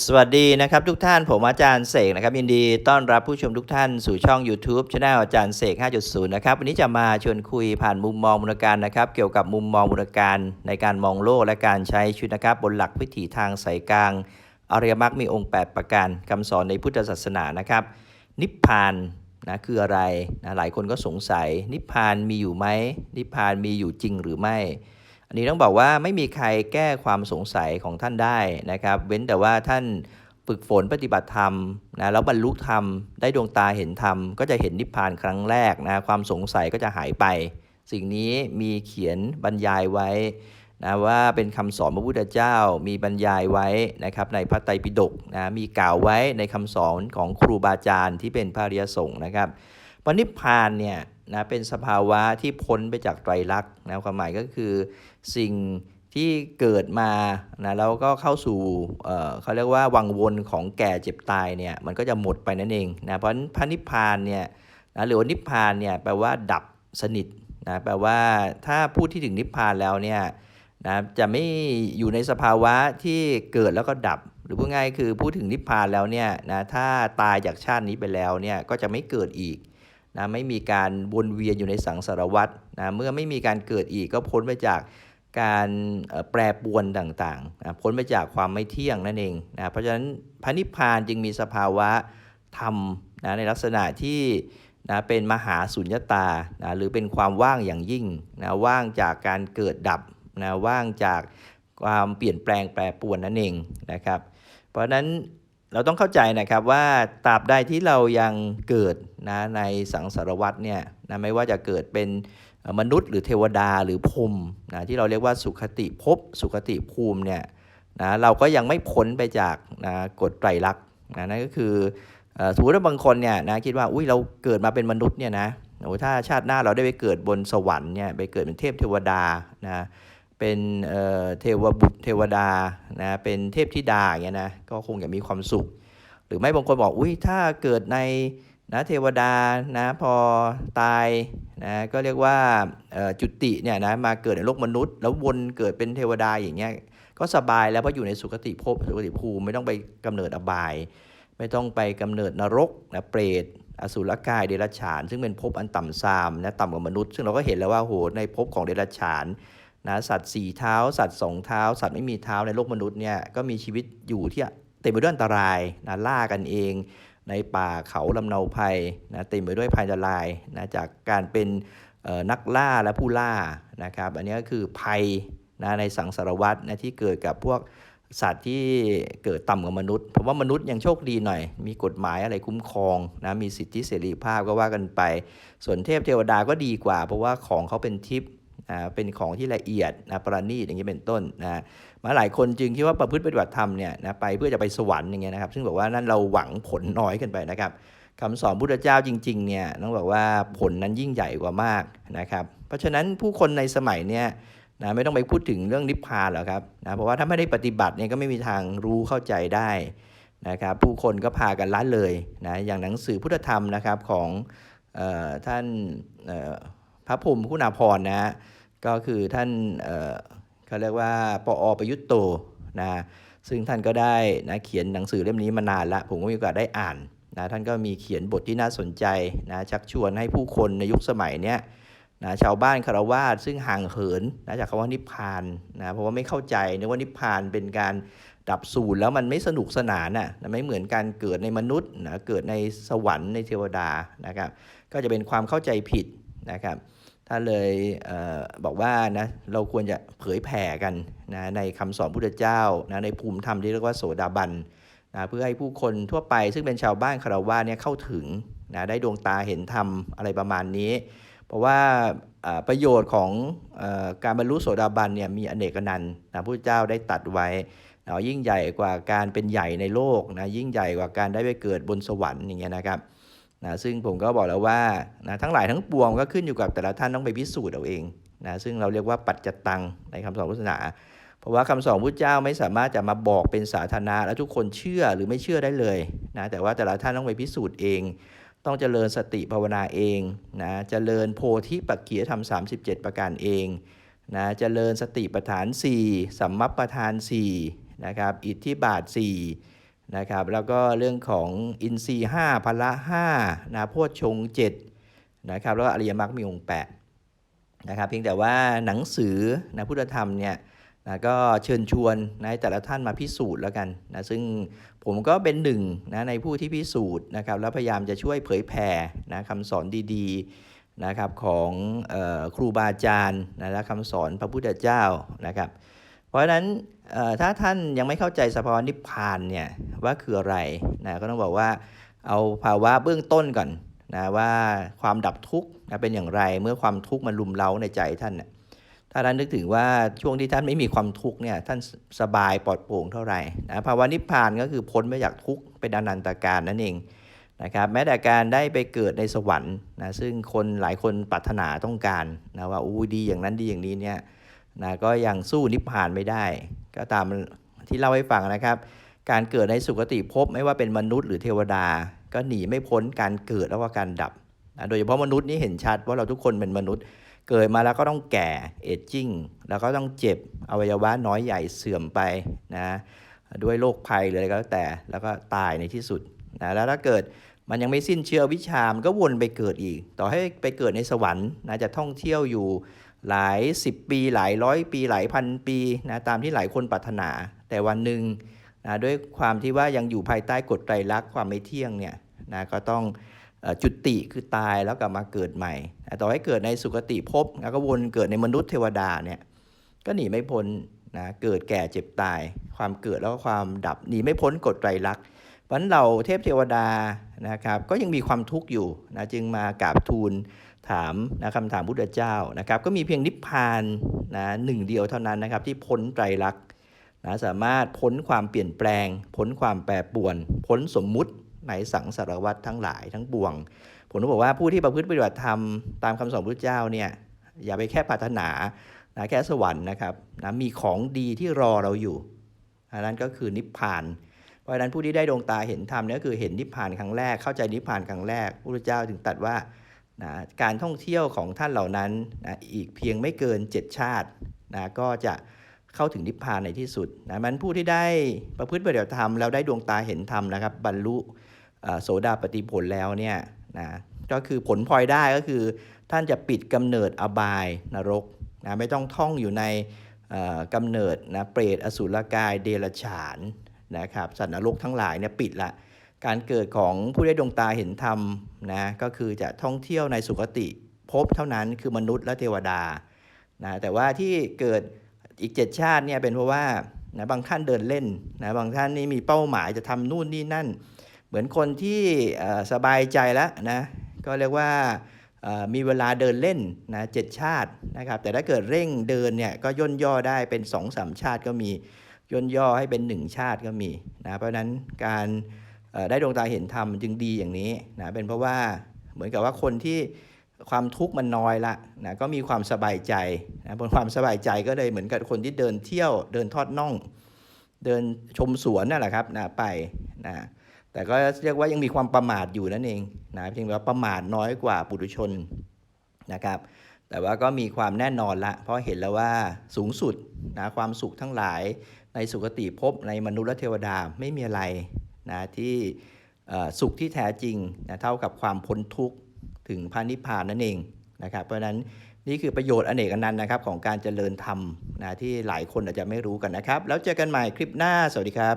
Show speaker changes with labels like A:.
A: สวัสดีนะครับทุกท่านผมอาจารย์เสกนะครับยินดีต้อนรับผู้ชมทุกท่านสู่ช่อง YouTube c h anel อาจารย์เสก 5.0 นะครับวันนี้จะมาชวนคุยผ่านมุมมองมูลการนะครับ เกี่ยวกับมุมมองมูลการในการมองโลกและการใช้ชีวิตนะครับ บนหลักวิถีทางสายกลาง อริยมรรคมีองค์ 8 ประการคำสอนในพุทธศาสนานะครับ นิพพานนะคืออะไรนะหลายคนก็สงสัย นิพพานมีอยู่ไหมนิพพานมีอยู่จริงหรือไม่ อันนี้ต้องบอกว่าไม่มีใครแก้ความสงสัยของท่านได้นะครับ เว้นแต่ว่าท่านฝึกฝนปฏิบัติธรรมนะแล้วบรรลุธรรมได้ดวงตาเห็นธรรม ก็จะเห็นนิพพานครั้งแรกนะความสงสัยก็จะหายไป สิ่งนี้มีเขียนบรรยายไว้นะว่าเป็นคำสอนพระพุทธเจ้ามีบรรยายไว้นะครับในพระไตรปิฎกนะมีกล่าวไว้ในคำสอนของครูบาอาจารย์ที่เป็นพระริยสงฆ์นะครับ ปณิพพานเนี่ยนะเป็นสภาวะที่พ้นไปจากไตรลักษณ์นะความหมายก็คือสิ่งที่เกิดมานะแล้วก็เข้าสู่เเขาเรียกว่าวังวนของแก่เจ็บตายเนี่ยมันก็จะหมดไปนั่นเองนะเพราะพระนิพพานเนี่ยนะหรือว่านิพพานเนี่ยแปลว่าดับสนิทนะแปลว่าถ้าพูดที่ถึงนิพพานแล้วเนี่ยนะจะไม่อยู่ในสภาวะที่เกิดแล้วก็ดับ หรือพูดง่ายคือพูดถึงนิพพานแล้วเนี่ยนะถ้าตายจากชาตินี้ไปแล้วเนี่ยก็จะไม่เกิดอีก นะไม่มีการวนเวียนอยู่ในสังสารวัฏนะเมื่อไม่มีการเกิดอีกก็พ้นไปจากการแปรปวนต่างๆนะพ้นไปจากความไม่เที่ยงนั่นเองนะเพราะฉะนั้นพระนิพพานจึงมีสภาวะธรรมนะในลักษณะที่นะเป็นมหาสุญญตานะหรือเป็นความว่างอย่างยิ่งนะว่างจากการเกิดดับนะว่างจากความเปลี่ยนแปลงแปรปรวนนั่นเองนะครับ เพราะฉะนั้น เราต้องเข้าใจนะครับว่าตราบใดที่เรายังเกิดนะในสังสารวัฏเนี่ยนะไม่ว่าจะเกิดเป็นมนุษย์ หรือเทวดาหรือพรมนะที่เราเรียกว่าสุขติภพสุขติภูมิเนี่ยนะเราก็ยังไม่พ้นไปจากนะกฎไตรลักษณ์นะนั่นก็คือเอ่อสมมติว่าบางคนเนี่ยนะคิดว่าอุ้ยเราเกิดมาเป็นมนุษย์เนี่ยนะโอ้ถ้าชาติหน้าเราได้ไปเกิดบนสวรรค์เนี่ยไปเกิดเป็นเทพเทวดานะ เป็นเทวบุตรเทวดานะเป็นเทพธิดาอย่างเงี้ยนะก็คงจะมีความสุข หรือไม่บางคนบอกอุ้ยถ้าเกิดในนะเทวดานะพอตายนะก็เรียกว่าจุติเนี่ยนะมาเกิดในโลกมนุษย์ แล้ววนเกิดเป็นเทวดาอย่างเงี้ยก็สบายแล้วเพราะอยู่ในสุคติภพสุคติภูมิไม่ต้องไปกำเนิดอบาย ไม่ต้องไปกำเนิดนรกนะเปรตอสุรกายเดรัจฉาน ซึ่งเป็นภพอันต่ำทรามนะต่ำกว่ามนุษย์ ซึ่งเราก็เห็นแล้วว่าโหในภพของเดรัจฉาน นะสัตว์สี่เท้า สัตว์สองเท้า สัตว์ไม่มีเท้าในโลกมนุษย์เนี่ยก็มีชีวิตอยู่ที่เต็มไปด้วยอันตรายนะล่ากันเอง ในป่าเขาลำเนาภัยนะเต็มไปด้วยภัยอันตรายนะจากการเป็นนักล่าและผู้ล่านะครับอันนี้ก็คือภัยนะในสังสารวัฏนะที่เกิดกับพวกสัตว์ที่เกิดต่ำกว่ามนุษย์ผมว่ามนุษย์ยังโชคดีหน่อย มีกฎหมายอะไรคุ้มครองนะมีสิทธิเสรีภาพก็ว่ากันไป ส่วนเทพเทวดาก็ดีกว่า เพราะว่าของเขาเป็นทิพย์ อ่าเป็นของที่ละเอียดนะประณีตอย่างนี้เป็นต้นนะมาหลายคนจึงคิดว่าประพฤติปฏิบัติธรรมเนี่ยนะไปเพื่อจะไปสวรรค์อย่างเงี้ยนะครับ ซึ่งบอกว่านั่นเราหวังผลน้อยเกันไปนะครับคำสอนพุทธเจ้าจริงๆเนี่ยต้องบอกว่าผลนั้นยิ่งใหญ่กว่ามากนะครับ เพราะฉะนั้นผู้คนในสมัยเนี่ยนะไม่ต้องไปพูดถึงเรื่องนิพพานหรอกครับนะเพราะว่าถ้าไม่ได้ปฏิบัติเนี่ยก็ไม่มีทางรู้เข้าใจได้นะครับผู้คนก็พากันละเลยนะอย่างหนังสือพุทธธรรมนะครับของเออท่านเอ่อ ระพรหมคุณาภรนะฮะก็คือท่านเเขาเรียกว่าปออประยุทธ์โตนะซึ่งท่านก็ได้นะเขียนหนังสือเล่มนี้มานานละผมก็มีโอกาสได้อ่านนะท่านก็มีเขียนบทที่น่าสนใจนะชักชวนให้ผู้คนในยุคสมัยเนี้ยนะชาวบ้านคารวาสซึ่งห่างเหินนะจากคำว่านิพพานนะเพราะว่าไม่เข้าใจนึกว่านิพพานเป็นการดับสูญแล้วมันไม่สนุกสนานน่ะนะไม่เหมือนการเกิดในมนุษย์นะเกิดในสวรรค์ในเทวดานะครับก็จะเป็นความเข้าใจผิดนะครับ ท่านเลยเออบอกว่านะเราควรจะเผยแผ่กันนะในคำสอนพุทธเจ้านะในภูมิธรรมที่เรียกว่าโสดาบันนะเพื่อให้ผู้คนทั่วไปซึ่งเป็นชาวบ้านคารวะเนี่ยเข้าถึงนะได้ดวงตาเห็นธรรมอะไรประมาณนี้ เพราะว่าประโยชน์ของอการบรรลุโสดาบันเนี่ยมีอเนกนันต์นะพระเจ้าได้ตัดไว้นะยิ่งใหญ่กว่าการเป็นใหญ่ในโลกนะยิ่งใหญ่กว่าการได้ไปเกิดบนสวรรค์อย่างเงี้ยนะครับ นะซึ่งผมก็บอกแล้วว่านะทั้งหลายทั้งปวงก็ขึ้นอยู่กับแต่ละท่านต้องไปพิสูจน์เอาเองนะซึ่งเราเรียกว่าปัจจตังในคำสอนพุทธศาสนา เพราะว่าคำสอนพุทธเจ้าไม่สามารถจะมาบอกเป็นสาธารณะแล้วทุกคนเชื่อหรือไม่เชื่อได้เลยนะแต่ว่าแต่ละท่านต้องไปพิสูจน์เอง ต้องเจริญสติภาวนาเองนะเจริญโพธิปักขียธรรม 37 ประการเองนะเจริญสติปัฏฐาน 4 สัมมัปปทาน4นะครับอิทธิบาท 4 นะครับแล้วก็เรื่องของอินทรีย์5พละ5นะโพชฌงค์7นะครับแล้วก็อริยมรรคมีองค์8นะครับเพียงแต่ว่าหนังสือนะพุทธธรรมเนี่ยนะก็เชิญชวนนะให้แต่ละท่านมาพิสูจน์แล้วกันนะซึ่งผมก็เป็นหนึ่งนะในผู้ที่พิสูจน์นะครับแล้วพยายามจะช่วยเผยแผ่นะคำสอนดีๆนะครับของออครูบาอาจารย์นะและคำสอนพระพุทธเจ้านะครับ เพราะฉะนั้นถ้าท่านยังไม่เข้าใจสภาวะนิพพานเนี่ยว่าคืออะไรนะก็ต้องบอกว่าเอาภาวะเบื้องต้นก่อนนะว่าความดับทุกข์นะเป็นอย่างไรเมื่อความทุกข์มันลุมเล้าในใจท่านเนี่ยถ้าท่านนึกถึงว่าช่วงที่ท่านไม่มีความทุกข์เนี่ยท่านสบายปลอดโปร่งเท่าไหร่นะภาวะนิพพานก็คือพ้นไปจากทุกข์เป็นอนันตการนั่นเองนะครับแม้แต่การได้ไปเกิดในสวรรค์นะซึ่งคนหลายคนปรารถนาต้องการนะว่าอู้ดีอย่างนั้นดีอย่างนี้เนี่ย นะก็ยังสู้นิพพานไม่ได้ ก็ตามที่เล่าให้ฟังนะครับ การเกิดในสุคติภพไม่ว่าเป็นมนุษย์หรือเทวดา ก็หนีไม่พ้นการเกิดแล้วก็การดับนะโดยเฉพาะมนุษย์นี่เห็นชัดว่าเราทุกคนเป็นมนุษย์ เกิดมาแล้วก็ต้องแก่เอจจิ้งแล้วก็ต้องเจ็บอวัยวะน้อยใหญ่เสื่อมไปนะด้วยโรคภัยหรืออะไรก็แล้วแต่ แล้วก็ตายในที่สุดนะแล้วถ้าเกิดมันยังไม่สิ้นเชื้อวิชามก็วนไปเกิดอีก ต่อให้ไปเกิดในสวรรค์นะจะท่องเที่ยวอยู่ หลายสิบปี หลายร้อยปีหลายพันปีนะตามที่หลายคนปรารถนา แต่วันหนึ่งนะด้วยความที่ว่ายังอยู่ภายใต้กฎไตรลักษณ์ความไม่เที่ยงเนี่ยนะก็ต้องจุติคือตายแล้วกลับมาเกิดใหม่นะต่อให้เกิดในสุคติภพแล้วก็วนเกิดในมนุษย์เทวดาเนี่ยก็หนีไม่พ้นนะเกิดแก่เจ็บตาย ความเกิดแล้วก็ความดับหนีไม่พ้นกฎไตรลักษณ์เพราะฉะนั้นเราเทพเทวดานะครับก็ยังมีความทุกข์อยู่นะจึงมากราบทูล ถามนะคำถามพุทธเจ้านะครับ ก็มีเพียงนิพพานนะหนึ่งเดียวเท่านั้นนะครับ ที่พ้นไตรลักษณ์นะสามารถพ้นความเปลี่ยนแปลง พ้นความแปรปรวน พ้นสมมุติในสังสารวัฏทั้งหลายทั้งปวง ผมต้องบอกว่าผู้ที่ประพฤติปฏิบัติธรรมตามคำสอนพุทธเจ้าเนี่ยอย่าไปแค่ปรารถนานะแค่สวรรค์นะครับนะมีของดีที่รอเราอยู่อันนั้นก็คือนิพพานเพราะฉะนั้นผู้ที่ได้ดวงตาเห็นธรรมนี่ก็คือเห็นนิพพานครั้งแรกเข้าใจนิพพานครั้งแรกพระพุทธเจ้าถึงตัดว่า นะการท่องเที่ยวของท่านเหล่านั้นนะอีกเพียงไม่เกิน 7 ชาตินะก็จะเข้าถึงนิพพานในที่สุดนะมันผู้ที่ได้ประพฤติปฏิบัติธรรมแล้วได้ดวงตาเห็นธรรมนะครับ บรรลุโสดาปฏิผลแล้วเนี่ยนะก็คือผลพลอยได้ก็คือท่านจะปิดกำเนิดอบายนรกนะไม่ต้องท่องอยู่ในเอ่อกำเนิดนะเปรตอสุรกายเดรัจฉานนะครับสัตว์นรกทั้งหลายเนี่ยปิดละ การเกิดของผู้ได้ดวงตาเห็นธรรมนะก็คือจะท่องเที่ยวในสุคติภพเท่านั้นคือมนุษย์และเทวดานะแต่ว่าที่เกิดอีกเจ็ดชาติเนี่ยเป็นเพราะว่านะบางท่านเดินเล่นนะบางท่านนี่มีเป้าหมายจะทำนู่นนี่นั่น เหมือนคนที่สบายใจแล้วนะก็เรียกว่ามีเวลาเดินเล่นนะเจ็ดชาตินะครับแต่ถ้าเกิดเร่งเดินเนี่ยก็ย่นย่อได้เป็นสองสามชาติก็มีย่นย่อให้เป็นหนึ่งชาติก็มีนะเพราะนั้นการ ได้ดวงตาเห็นธรรมจึงดีอย่างนี้นะเป็นเพราะว่าเหมือนกับว่าคนที่ความทุกข์มันน้อยละนะก็มีความสบายใจนะบนความสบายใจก็เลยเหมือนกับคนที่เดินเที่ยวเดินทอดน่อง เดินชมสวนนั่นแหละครับนะไปนะแต่ก็เรียกว่ายังมีความประมาทอยู่นั่นเองนะเพียงแต่ว่าประมาทน้อยกว่าปุถุชนนะครับ แต่ว่าก็มีความแน่นอนละ เพราะเห็นแล้วว่าสูงสุดนะความสุขทั้งหลายในสุคติภพในมนุษย์และเทวดาไม่มีอะไร นะที่สุขที่แท้จริงนะเท่ากับความพ้นทุกข์ถึงพระนิพพานนั่นเองนะครับเพราะฉะนั้นนี่คือประโยชน์อเนกอนันต์นะครับของการเจริญธรรมนะที่หลายคนอาจจะไม่รู้กันนะครับ แล้วเจอกันใหม่คลิปหน้าสวัสดีครับ